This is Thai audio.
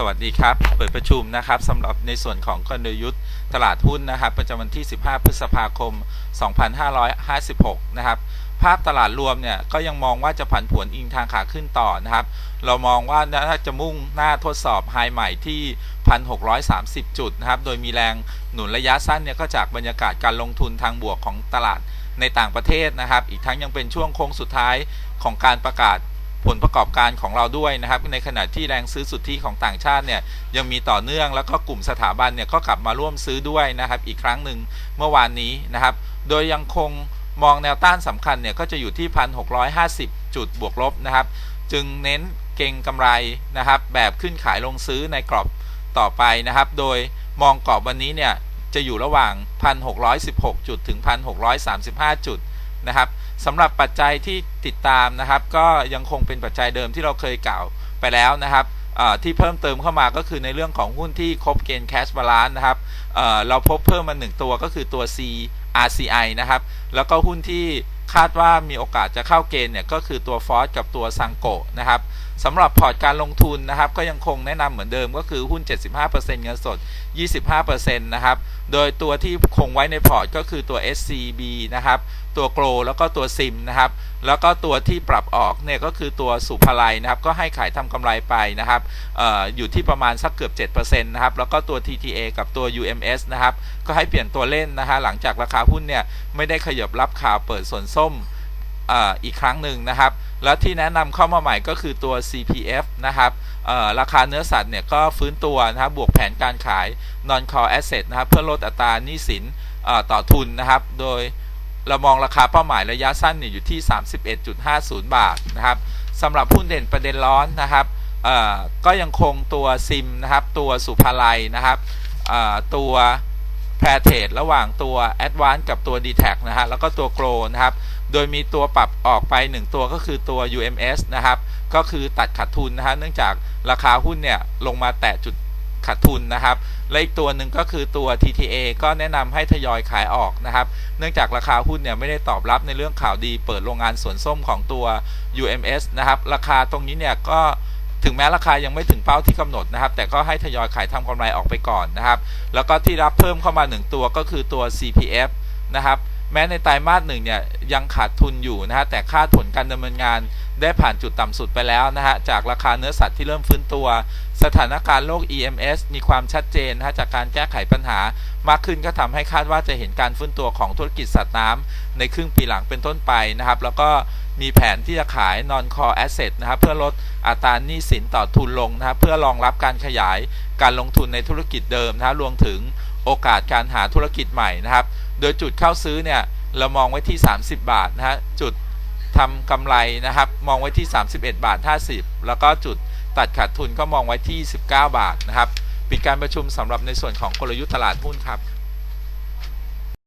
สวัสดีครับ เปิดประชุมนะครับสำหรับในส่วนของกลยุทธ์ตลาดหุ้นนะครับ ประจำวันที่ 15 พฤษภาคม 2556 นะครับ ภาพตลาดรวมเนี่ยก็ยังมองว่าจะผันผวนอิงทางขาขึ้นต่อนะครับ เรามองว่าน่าจะมุ่งหน้าทดสอบไฮใหม่ที่ 1,630 จุดนะครับ โดยมีแรงหนุนระยะสั้นเนี่ยก็จากบรรยากาศการลงทุนทางบวกของตลาดในต่างประเทศนะครับ อีกทั้งยังเป็นช่วงโค้งสุดท้ายของการประกาศ ผลประกอบการของเราด้วยนะครับ ในขณะที่แรงซื้อสุทธิของต่างชาติเนี่ยยังมีต่อเนื่องแล้วก็กลุ่มสถาบันเนี่ยก็กลับมาร่วมซื้อด้วยนะครับ อีกครั้งหนึ่งเมื่อวานนี้นะครับ โดยยังคงมองแนวต้านสำคัญเนี่ยก็จะอยู่ที่1,650 จุดบวกลบนะครับ จึงเน้นเก่งกำไรนะครับ แบบขึ้นขายลงซื้อในกรอบต่อไปนะครับ โดยมองกรอบวันนี้เนี่ยจะอยู่ระหว่าง 1,616 จุดถึง 1,635 จุดนะครับ สำหรับปัจจัยที่ติดตามนะครับ ก็ยังคงเป็นปัจจัยเดิมที่เราเคยกล่าวไปแล้วนะครับที่เพิ่มเติมเข้ามาก็คือในเรื่องของหุ้นที่ครบเกณฑ์แคชบาลานนะครับเเราพบเพิ่มมาหนึ่งตัวก็คือตัว C RCI นะครับ แล้วก็หุ้นที่ คาดว่ามีโอกาสจะเข้าเกณฑ์เนี่ยก็คือตัวฟอสกับตัวซังโกะนะครับสำหรับพอร์ตการลงทุนนะครับ ก็ยังคงแนะนำเหมือนเดิมก็คือหุ้น 75%เงินสด 25%นะครับ โดยตัวที่คงไว้ในพอร์ตก็คือตัว SCB นะครับ ตัวโกลแล้วก็ตัวซิมนะครับ แล้วก็ตัวที่ปรับออกเนี่ยก็คือตัวสุภาลัยนะครับ ก็ให้ขายทำกำไรไปนะครับอออยู่ที่ประมาณสักเกือบ 7%นะครับ แล้วก็ตัว TTA กับตัว UMS นะครับ ก็ให้เปลี่ยนตัวเล่นนะฮะหลังจากราคาหุ้นเนี่ยไม่ได้ขยับรับข่าวเปิดส่วนโส้มอ,อีกครั้งหนึ่งนะครับ แล้วที่แนะนำเข้ามาใหม่ก็คือตัว CPF นะครับราคาเนื้อสัตว์เนี่ยก็ฟื้นตัวนะครับบวกแผนการขาย non core asset นะครับเพื่อลดอัตราหนี้สินต่อทุนนะครับ โดยเรามองราคาเป้าหมายระยะสั้นเนี่ยอยู่ที่ 31.50 บาทนะครับสำหรับหุ้นเด่นประเด็นร้อนนะครับก็ยังคงตัวซิมนะครับ ตัวสุภาลัยนะครับตัวแพรเทรดระหว่างตัว a d v a n c e กับตัว d t แทนะฮะแล้วก็ตัว Grow นะครับ โดยมีตัวปรับออกไป 1 ตัวก็คือตัว UMS นะครับ ก็คือตัดขาดทุนนะฮะเนื่องจากราคาหุ้นเนี่ยลงมาแตะจุดขาดทุนนะครับ และอีกตัวหนึ่งก็คือตัว TTA ก็แนะนำให้ทยอยขายออกนะครับ เนื่องจากราคาหุ้นเนี่ยไม่ได้ตอบรับในเรื่องข่าวดี เปิดโรงงานสวนส้มของตัว UMS นะครับ ราคาตรงนี้เนี่ยก็ถึงแม้ราคายังไม่ถึงเป้าที่กำหนดนะครับ แต่ก็ให้ทยอยขายทำกำไรออกไปก่อนนะครับ แล้วก็ที่รับเพิ่มเข้ามา 1 ตัวก็คือตัว CPF นะครับ แม้ในไตรมาสหนึ่งเนี่ยยังขาดทุนอยู่นะฮะแต่ค่าผลการดำเนินงานได้ผ่านจุดต่ำสุดไปแล้วนะฮะจากราคาเนื้อสัตว์ที่เริ่มฟื้นตัว สถานการณ์โลก EMS มีความชัดเจนนะฮะจากการแก้ไขปัญหามากขึ้นก็ทำให้คาดว่าจะเห็นการฟื้นตัวของธุรกิจสัตว์น้ำในครึ่งปีหลังเป็นต้นไปนะครับ แล้วก็มีแผนที่จะขาย non core asset นะครับเพื่อลดอัตราหนี้สินต่อทุนลงนะครับเพื่อรองรับการขยายการลงทุนในธุรกิจเดิมนะฮะรวมถึงโอกาสการหาธุรกิจใหม่นะครับ โดยจุดเข้าซื้อเนี่ยเรามองไว้ที่ 30 บาทนะฮะจุดทำกำไรนะครับมองไว้ที่ 31 บาท 50 แล้วก็จุดตัดขาดทุนก็มองไว้ที่ 19 บาทนะครับปิดการประชุมสำหรับในส่วนของกลยุทธ์ตลาดหุ้นครับ